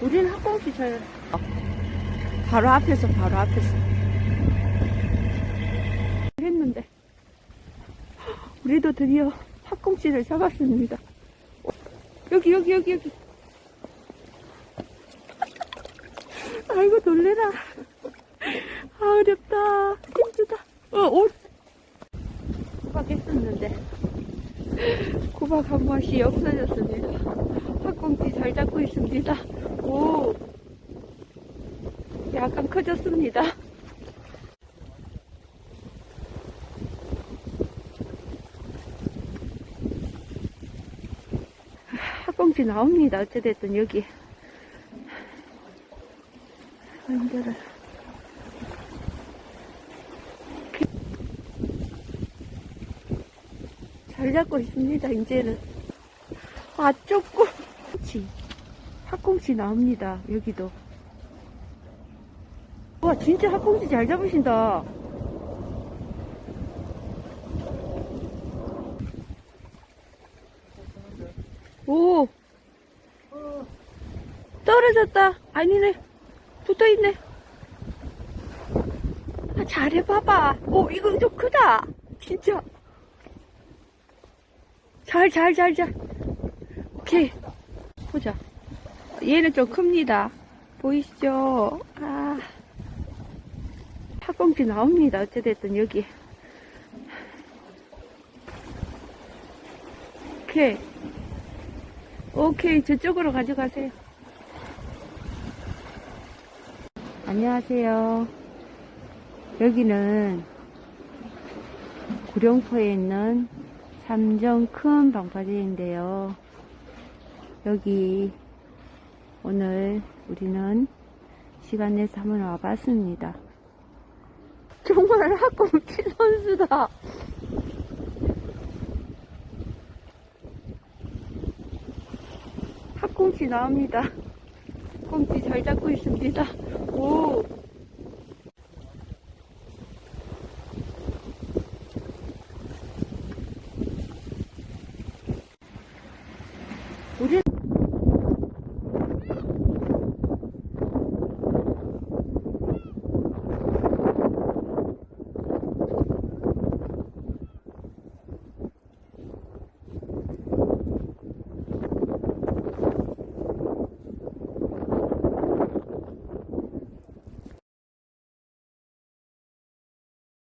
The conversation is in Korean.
우리는 학공기 잘 바로 앞에서 바로 앞에서. 했는데 우리도 드디어 학공치를 잡았습니다. 여기 여기 여기 여기. 아이고 놀래라. 아 어렵다. 힘들다. 어옷 구박했었는데 구박 한 번씩 없어졌습니다. 학공치 잘 잡고 있습니다 오. 약간 커졌습니다. 학공치 나옵니다. 어찌됐든 여기. 아, 힘들어 잘 잡고 있습니다 이제는. 아 조금 그렇지 학공치 나옵니다 여기도. 와 진짜 학공치 잘 잡으신다. 오 떨어졌다. 아니네. 붙어있네. 아, 잘해봐봐. 오 이거 좀 크다. 진짜. 잘 잘 잘잘. 오케이. 보자 얘는 좀 큽니다. 보이시죠? 아 학공지 나옵니다. 어찌됐든 여기. 오케이. 오케이. 저쪽으로 가져가세요. 안녕하세요. 여기는 구룡포에 있는 삼정 큰 방파제인데요. 여기 오늘 우리는 시간 내서 한번 와봤습니다 정말 학공치 선수다 학공치 나옵니다. 학공치 잘 잡고 있습니다. 오,